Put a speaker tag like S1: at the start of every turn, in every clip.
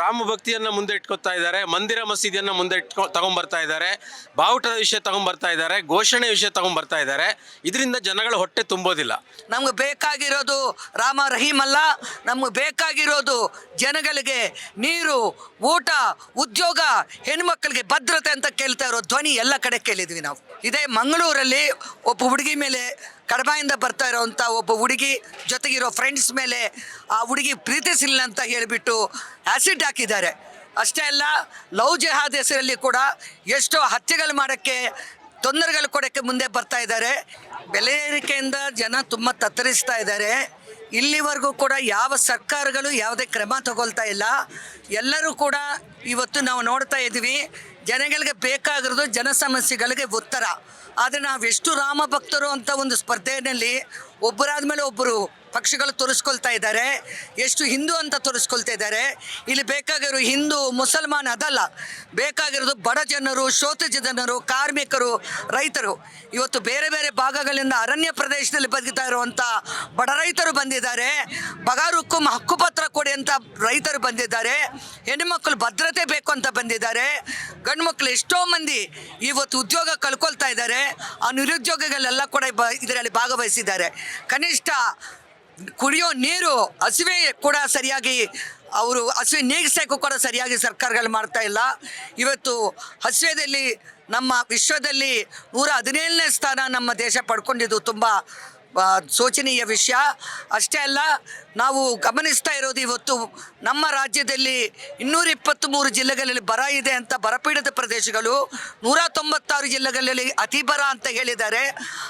S1: ರಾಮ ಭಕ್ತಿಯನ್ನು ಮುಂದೆ ಇಟ್ಕೊತಾ ಇದ್ದಾರೆ, ಮಂದಿರ ಮಸೀದಿಯನ್ನು ಮುಂದೆ ಇಟ್ಕೊ ತಗೊಂಡ್ಬರ್ತಾ ಇದ್ದಾರೆ, ಬಾವುಟದ ವಿಷಯ ತಗೊಂಡ್ಬರ್ತಾ ಇದ್ದಾರೆ, ಘೋಷಣೆ ವಿಷಯ ತಗೊಂಡ್ಬರ್ತಾ ಇದ್ದಾರೆ. ಇದರಿಂದ ಜನಗಳ ಹೊಟ್ಟೆ ತುಂಬೋದಿಲ್ಲ.
S2: ನಮ್ಗೆ ಬೇಕಾಗಿರೋದು ರಾಮ ರಹೀಮ್ ಅಲ್ಲ, ನಮ್ಗೆ ಬೇಕಾಗಿರೋದು ಜನಗಳಿಗೆ ನೀರು, ಊಟ, ಉದ್ಯೋಗ, ಹೆಣ್ಮಕ್ಳಿಗೆ ಭದ್ರತೆ ಅಂತ ಕೇಳ್ತಾ ಇರೋ ಧ್ವನಿ ಎಲ್ಲ ಕಡೆ ಕೇಳಿದ್ವಿ ನಾವು. ಇದೇ ಮಂಗಳೂರಲ್ಲಿ ಒಬ್ಬ ಹುಡುಗಿ ಮೇಲೆ ಕಡಬಾಯಿಂದ ಬರ್ತಾ ಇರೋವಂಥ ಒಬ್ಬ ಹುಡುಗಿ ಜೊತೆಗಿರೋ ಫ್ರೆಂಡ್ಸ್ ಮೇಲೆ ಆ ಹುಡುಗಿ ಪ್ರೀತಿಸಿಲ್ಲ ಅಂತ ಹೇಳಿಬಿಟ್ಟು ಆ್ಯಸಿಡ್ ಹಾಕಿದ್ದಾರೆ. ಅಷ್ಟೇ ಅಲ್ಲ, ಲವ್ ಜೆಹಾದ್ ಹೆಸರಲ್ಲಿ ಕೂಡ ಎಷ್ಟೋ ಹತ್ಯೆಗಳು ಮಾಡೋಕ್ಕೆ, ತೊಂದರೆಗಳು ಕೊಡೋಕ್ಕೆ ಮುಂದೆ ಬರ್ತಾ ಇದ್ದಾರೆ. ಬೆಲೆ ಏರಿಕೆಯಿಂದ ಜನ ತುಂಬ ತತ್ತರಿಸ್ತಾ ಇದ್ದಾರೆ. ಇಲ್ಲಿವರೆಗೂ ಕೂಡ ಯಾವ ಸರ್ಕಾರಗಳು ಯಾವುದೇ ಕ್ರಮ ತಗೊಳ್ತಾ ಇಲ್ಲ. ಎಲ್ಲರೂ ಕೂಡ ಇವತ್ತು ನಾವು ನೋಡ್ತಾ ಇದ್ದೀವಿ. ಜನಗಳಿಗೆ ಬೇಕಾಗಿರೋದು ಜನ ಸಮಸ್ಯೆಗಳಿಗೆ ಉತ್ತರ. ಆದರೆ ನಾವು ಎಷ್ಟು ರಾಮ ಭಕ್ತರು ಅಂತ ಒಂದು ಸ್ಪರ್ಧೆಯಲ್ಲಿ ಒಬ್ಬರಾದ ಮೇಲೆ ಒಬ್ಬರು ಪಕ್ಷಗಳು ತೋರಿಸ್ಕೊಳ್ತಾ ಇದ್ದಾರೆ. ಎಷ್ಟು ಹಿಂದೂ ಅಂತ ತೋರಿಸ್ಕೊಳ್ತಾ ಇದ್ದಾರೆ. ಇಲ್ಲಿ ಬೇಕಾಗಿರೋ ಹಿಂದೂ, ಮುಸಲ್ಮಾನ್ ಅದಲ್ಲ. ಬೇಕಾಗಿರೋದು ಬಡ ಜನರು ಶೋತ ಜನರು, ಕಾರ್ಮಿಕರು, ರೈತರು. ಇವತ್ತು ಬೇರೆ ಬೇರೆ ಭಾಗಗಳಿಂದ ಅರಣ್ಯ ಪ್ರದೇಶದಲ್ಲಿ ಬದುಕ್ತಾ ಇರುವಂಥ ಬಡ ರೈತರು ಬಂದಿದ್ದಾರೆ. ಬಗಾರುಕ್ಕು ಹಕ್ಕುಪತ್ರ ಕೊಡಿ ಅಂತ ರೈತರು ಬಂದಿದ್ದಾರೆ. ಹೆಣ್ಣುಮಕ್ಕಳು ಭದ್ರತೆ ಬೇಕು ಅಂತ ಬಂದಿದ್ದಾರೆ. ಗಂಡು ಮಕ್ಕಳು ಎಷ್ಟೋ ಮಂದಿ ಇವತ್ತು ಉದ್ಯೋಗ ಕಳ್ಕೊಳ್ತಾ ಇದ್ದಾರೆ. ಆ ನಿರುದ್ಯೋಗಿಗಳೆಲ್ಲ ಕೂಡ ಇದರಲ್ಲಿ ಭಾಗವಹಿಸಿದ್ದಾರೆ. ಕನಿಷ್ಠ ಕುಡಿಯೋ ನೀರು ಹಸಿವೆ ಕೂಡ ಸರಿಯಾಗಿ ಅವರು ಹಸಿವೆ ನೀಗಿಸೋಕ್ಕೂ ಕೂಡ ಸರಿಯಾಗಿ ಸರ್ಕಾರಗಳು ಮಾಡ್ತಾ ಇಲ್ಲ. ಇವತ್ತು ಹಸಿವೆದಲ್ಲಿ ನಮ್ಮ ವಿಶ್ವದಲ್ಲಿ ನೂರ ಹದಿನೇಳನೇ ಸ್ಥಾನ ನಮ್ಮ ದೇಶ ಪಡ್ಕೊಂಡಿದ್ದು ತುಂಬ ಶೋಚನೀಯ ವಿಷಯ. ಅಷ್ಟೇ ಅಲ್ಲ, ನಾವು ಗಮನಿಸ್ತಾ ಇರೋದು ಇವತ್ತು ನಮ್ಮ ರಾಜ್ಯದಲ್ಲಿ ಇನ್ನೂರ ಇಪ್ಪತ್ತ್ಮೂರು ಜಿಲ್ಲೆಗಳಲ್ಲಿ ಬರ ಇದೆ ಅಂತ ಬರಪೀಡಿತ ಪ್ರದೇಶಗಳು ನೂರ ತೊಂಬತ್ತಾರು ಜಿಲ್ಲೆಗಳಲ್ಲಿ ಅತಿ ಬರ ಅಂತ ಹೇಳಿದ್ದಾರೆ.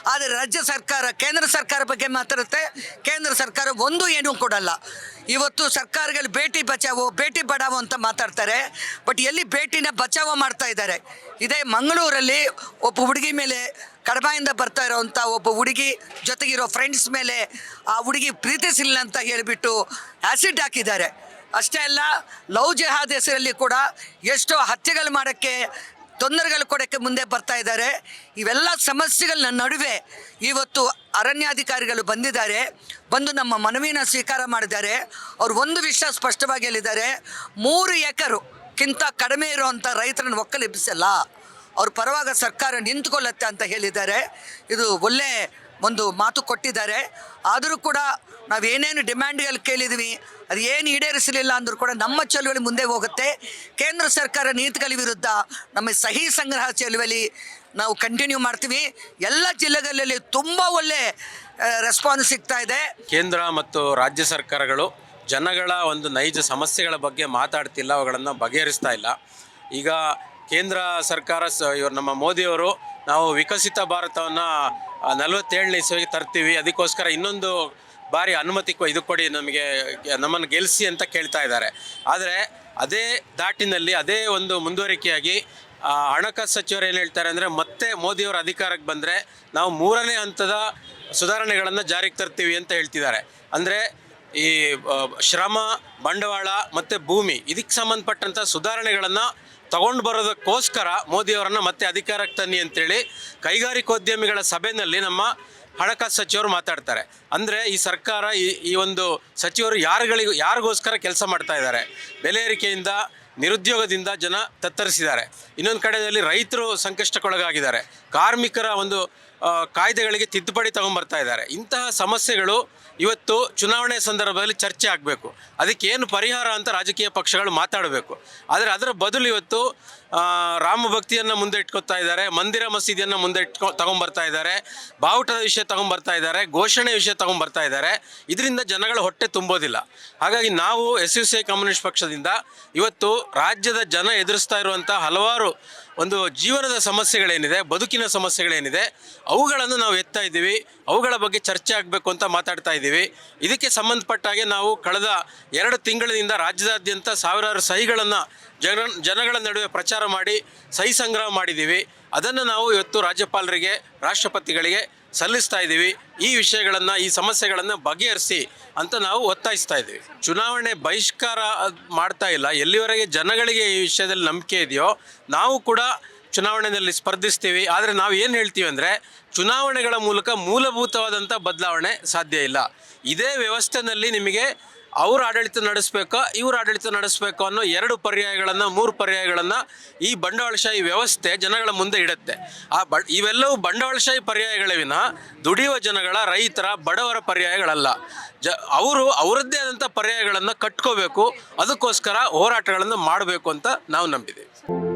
S2: ಆದರೆ ರಾಜ್ಯ ಸರ್ಕಾರ, ಕೇಂದ್ರ ಸರ್ಕಾರ ಬಗ್ಗೆ ಮಾತಾಡುತ್ತೆ. ಕೇಂದ್ರ ಸರ್ಕಾರ ಒಂದು ಏನೂ ಕೊಡಲ್ಲ. ಇವತ್ತು ಸರ್ಕಾರಗಳು ಬೇಟಿ ಬಚಾವೋ ಬೇಟಿ ಬಡಾವೋ ಅಂತ ಮಾತಾಡ್ತಾರೆ. ಬಟ್ ಎಲ್ಲಿ ಬೇಟಿನ ಬಚಾವೋ ಮಾಡ್ತಾ ಇದ್ದಾರೆ. ಇದೇ ಮಂಗಳೂರಲ್ಲಿ ಒಬ್ಬ ಹುಡುಗಿ ಮೇಲೆ ಕಡಬಾಯಿಂದ ಬರ್ತಾ ಇರೋವಂಥ ಒಬ್ಬ ಹುಡುಗಿ ಜೊತೆಗಿರೋ ಫ್ರೆಂಡ್ಸ್ ಮೇಲೆ ಆ ಹುಡುಗಿ ಪ್ರೀತಿಸಿಲ್ಲ ಅಂತ ಹೇಳಿಬಿಟ್ಟು ಆ್ಯಸಿಡ್ ಹಾಕಿದ್ದಾರೆ. ಅಷ್ಟೇ ಅಲ್ಲ, ಲವ್ ಜೆಹಾದ್ ಹೆಸರಲ್ಲಿ ಕೂಡ ಎಷ್ಟೋ ಹತ್ಯೆಗಳು ಮಾಡೋಕ್ಕೆ ತೊಂದರೆಗಳು ಕೊಡೋಕ್ಕೆ ಮುಂದೆ ಬರ್ತಾ ಇದ್ದಾರೆ. ಇವೆಲ್ಲ ಸಮಸ್ಯೆಗಳ ನಡುವೆ ಇವತ್ತು ಅರಣ್ಯಾಧಿಕಾರಿಗಳು ಬಂದಿದ್ದಾರೆ. ಬಂದು ನಮ್ಮ ಮನವಿನ ಸ್ವೀಕಾರ ಮಾಡಿದ್ದಾರೆ. ಅವರು ಒಂದು ವಿಷಯ ಸ್ಪಷ್ಟವಾಗಿ ಹೇಳಿದ್ದಾರೆ. ಮೂರು ಎಕರುಕ್ಕಿಂತ ಕಡಿಮೆ ಇರುವಂಥ ರೈತರನ್ನು ಒಕ್ಕಲೆಬ್ಬಿಸಲ್ಲ ಅವ್ರ ಪರವಾಗ ಸರ್ಕಾರ ನಿಂತ್ಕೊಳ್ಳುತ್ತೆ ಅಂತ ಹೇಳಿದ್ದಾರೆ. ಇದು ಒಳ್ಳೆ ಒಂದು ಮಾತು ಕೊಟ್ಟಿದ್ದಾರೆ. ಆದರೂ ಕೂಡ ನಾವು ಏನೇನು ಡಿಮ್ಯಾಂಡ್ಗಳು ಕೇಳಿದ್ವಿ, ಅದು ಏನು ಈಡೇರಿಸಲಿಲ್ಲ ಅಂದರೂ ಕೂಡ ನಮ್ಮ ಚಳುವಳಿ ಮುಂದೆ ಹೋಗುತ್ತೆ. ಕೇಂದ್ರ ಸರ್ಕಾರ ನೀತಿಗಳ ವಿರುದ್ಧ ನಮ್ಮ ಸಹಿ ಸಂಗ್ರಹ ಚಳುವಳಿ ನಾವು ಕಂಟಿನ್ಯೂ ಮಾಡ್ತೀವಿ. ಎಲ್ಲ ಜಿಲ್ಲೆಗಳಲ್ಲಿ ತುಂಬ ಒಳ್ಳೆ ರೆಸ್ಪಾನ್ಸ್ ಸಿಗ್ತಾ ಇದೆ.
S1: ಕೇಂದ್ರ ಮತ್ತು ರಾಜ್ಯ ಸರ್ಕಾರಗಳು ಜನಗಳ ಒಂದು ನೈಜ ಸಮಸ್ಯೆಗಳ ಬಗ್ಗೆ ಮಾತಾಡ್ತಿಲ್ಲ, ಅವುಗಳನ್ನು ಬಗೆಹರಿಸ್ತಾ ಇಲ್ಲ. ಈಗ ಕೇಂದ್ರ ಸರ್ಕಾರ ಸ, ಇವರು ನಮ್ಮ ಮೋದಿಯವರು ನಾವು ವಿಕಸಿತ ಭಾರತವನ್ನು ನಲವತ್ತೇಳನೇ ಇಸ್ವಿಗೆ ತರ್ತೀವಿ. ಅದಕ್ಕೋಸ್ಕರ ಇನ್ನೊಂದು ಬಾರಿ ಅನುಮತಿ ಇದು ಕೊಡಿ ನಮಗೆ, ನಮ್ಮನ್ನು ಗೆಲ್ಲಿಸಿ ಅಂತ ಕೇಳ್ತಾ ಇದ್ದಾರೆ. ಆದರೆ ಅದೇ ದಾಟಿನಲ್ಲಿ, ಅದೇ ಒಂದು ಮುಂದುವರಿಕೆಯಾಗಿ ಹಣಕಾಸು ಸಚಿವರು ಏನು ಹೇಳ್ತಾರೆ ಅಂದರೆ ಮತ್ತೆ ಮೋದಿಯವರ ಅಧಿಕಾರಕ್ಕೆ ಬಂದರೆ ನಾವು ಮೂರನೇ ಹಂತದ ಸುಧಾರಣೆಗಳನ್ನು ಜಾರಿಗೆ ತರ್ತೀವಿ ಅಂತ ಹೇಳ್ತಿದ್ದಾರೆ. ಅಂದರೆ ಈ ಶ್ರಮ, ಬಂಡವಾಳ ಮತ್ತು ಭೂಮಿ, ಇದಕ್ಕೆ ಸಂಬಂಧಪಟ್ಟಂಥ ಸುಧಾರಣೆಗಳನ್ನು ತಗೊಂಡು ಬರೋದಕ್ಕೋಸ್ಕರ ಮೋದಿಯವರನ್ನು ಮತ್ತೆ ಅಧಿಕಾರಕ್ಕೆ ತನ್ನಿ ಅಂತೇಳಿ ಕೈಗಾರಿಕೋದ್ಯಮಿಗಳ ಸಭೆಯಲ್ಲಿ ನಮ್ಮ ಹಣಕಾಸು ಸಚಿವರು ಮಾತಾಡ್ತಾರೆ. ಅಂದರೆ ಈ ಸರ್ಕಾರ ಈ ಈ ಒಂದು ಸಚಿವರು ಯಾರುಗಳಿಗೂ, ಯಾರಿಗೋಸ್ಕರ ಕೆಲಸ ಮಾಡ್ತಾ ಇದ್ದಾರೆ? ಬೆಲೆ ಏರಿಕೆಯಿಂದ, ನಿರುದ್ಯೋಗದಿಂದ ಜನ ತತ್ತರಿಸಿದ್ದಾರೆ. ಇನ್ನೊಂದು ಕಡೆಯಲ್ಲಿ ರೈತರು ಸಂಕಷ್ಟಕ್ಕೊಳಗಾಗಿದ್ದಾರೆ. ಕಾರ್ಮಿಕರ ಒಂದು ಕಾಯ್ದೆಗಳಿಗೆ ತಿದ್ದುಪಡಿ ತಗೊಂಬರ್ತಾ ಇದ್ದಾರೆ. ಇಂತಹ ಸಮಸ್ಯೆಗಳು ಇವತ್ತು ಚುನಾವಣೆ ಸಂದರ್ಭದಲ್ಲಿ ಚರ್ಚೆ ಆಗಬೇಕು. ಅದಕ್ಕೆ ಏನು ಪರಿಹಾರ ಅಂತ ರಾಜಕೀಯ ಪಕ್ಷಗಳು ಮಾತಾಡಬೇಕು. ಆದರೆ ಅದರ ಬದಲು ಇವತ್ತು ರಾಮ ಭಕ್ತಿಯನ್ನು ಮುಂದೆ ಇಟ್ಕೊತಾ ಇದ್ದಾರೆ, ಮಂದಿರ ಮಸೀದಿಯನ್ನು ಮುಂದೆ ಇಟ್ಕೊ, ತಗೊಂಬರ್ತಾ ಇದ್ದಾರೆ, ಬಾವುಟದ ವಿಷಯ ತಗೊಂಬರ್ತಾ ಇದ್ದಾರೆ, ಘೋಷಣೆ ವಿಷಯ ತಗೊಂಬರ್ತಾ ಇದ್ದಾರೆ. ಇದರಿಂದ ಜನಗಳ ಹೊಟ್ಟೆ ತುಂಬೋದಿಲ್ಲ. ಹಾಗಾಗಿ ನಾವು ಎಸ್ ಯು ಸಿ ಕಮ್ಯುನಿಸ್ಟ್ ಪಕ್ಷದಿಂದ ಇವತ್ತು ರಾಜ್ಯದ ಜನ ಎದುರಿಸ್ತಾ ಇರುವಂಥ ಹಲವಾರು ಒಂದು ಜೀವನದ ಸಮಸ್ಯೆಗಳೇನಿದೆ, ಬದುಕಿನ ಸಮಸ್ಯೆಗಳೇನಿದೆ, ಅವುಗಳನ್ನು ನಾವು ಎತ್ತಾ ಇದ್ದೀವಿ, ಅವುಗಳ ಬಗ್ಗೆ ಚರ್ಚೆ ಆಗಬೇಕು ಅಂತ ಮಾತಾಡ್ತಾ ಇದ್ದೀವಿ. ಇದಕ್ಕೆ ಸಂಬಂಧಪಟ್ಟ ಹಾಗೆ ನಾವು ಕಳೆದ ಎರಡು ತಿಂಗಳಿನಿಂದ ರಾಜ್ಯದಾದ್ಯಂತ ಸಾವಿರಾರು ಸಹಿಗಳನ್ನು ಜನ, ಜನಗಳ ನಡುವೆ ಪ್ರಚಾರ ಮಾಡಿ ಸಹಿ ಸಂಗ್ರಹ ಮಾಡಿದ್ದೀವಿ. ಅದನ್ನು ನಾವು ಇವತ್ತು ರಾಜ್ಯಪಾಲರಿಗೆ, ರಾಷ್ಟ್ರಪತಿಗಳಿಗೆ ಸಲ್ಲಿಸ್ತಾ ಇದ್ದೀವಿ. ಈ ವಿಷಯಗಳನ್ನು, ಈ ಸಮಸ್ಯೆಗಳನ್ನು ಬಗೆಹರಿಸಿ ಅಂತ ನಾವು ಒತ್ತಾಯಿಸ್ತಾ ಇದ್ದೀವಿ. ಚುನಾವಣೆ ಬಹಿಷ್ಕಾರ ಮಾಡ್ತಾ ಇಲ್ಲ. ಎಲ್ಲಿವರೆಗೆ ಜನಗಳಿಗೆ ಈ ವಿಷಯದಲ್ಲಿ ನಂಬಿಕೆ ಇದೆಯೋ, ನಾವು ಕೂಡ ಚುನಾವಣೆಯಲ್ಲಿ ಸ್ಪರ್ಧಿಸ್ತೀವಿ. ಆದರೆ ನಾವು ಏನು ಹೇಳ್ತೀವಿ ಅಂದರೆ, ಚುನಾವಣೆಗಳ ಮೂಲಕ ಮೂಲಭೂತವಾದಂಥ ಬದಲಾವಣೆ ಸಾಧ್ಯ ಇಲ್ಲ. ಇದೇ ವ್ಯವಸ್ಥೆನಲ್ಲಿ ನಿಮಗೆ ಅವ್ರ ಆಡಳಿತ ನಡೆಸಬೇಕಾ, ಇವ್ರ ಆಡಳಿತ ನಡೆಸಬೇಕು ಅನ್ನೋ ಎರಡು ಪರ್ಯಾಯಗಳನ್ನು, ಮೂರು ಪರ್ಯಾಯಗಳನ್ನು ಈ ಬಂಡವಾಳಶಾಹಿ ವ್ಯವಸ್ಥೆ ಜನಗಳ ಮುಂದೆ ಇಡುತ್ತೆ. ಆ ಬ, ಇವೆಲ್ಲವೂ ಬಂಡವಾಳಶಾಹಿ ಪರ್ಯಾಯಗಳ ವಿನ ದುಡಿಯುವ ಜನಗಳ, ರೈತರ, ಬಡವರ ಪರ್ಯಾಯಗಳಲ್ಲ. ಜ, ಅವರು ಅವರದ್ದೇ ಆದಂಥ ಪರ್ಯಾಯಗಳನ್ನು ಕಟ್ಕೋಬೇಕು, ಅದಕ್ಕೋಸ್ಕರ ಹೋರಾಟಗಳನ್ನು ಮಾಡಬೇಕು ಅಂತ ನಾವು ನಂಬಿದ್ದೀವಿ.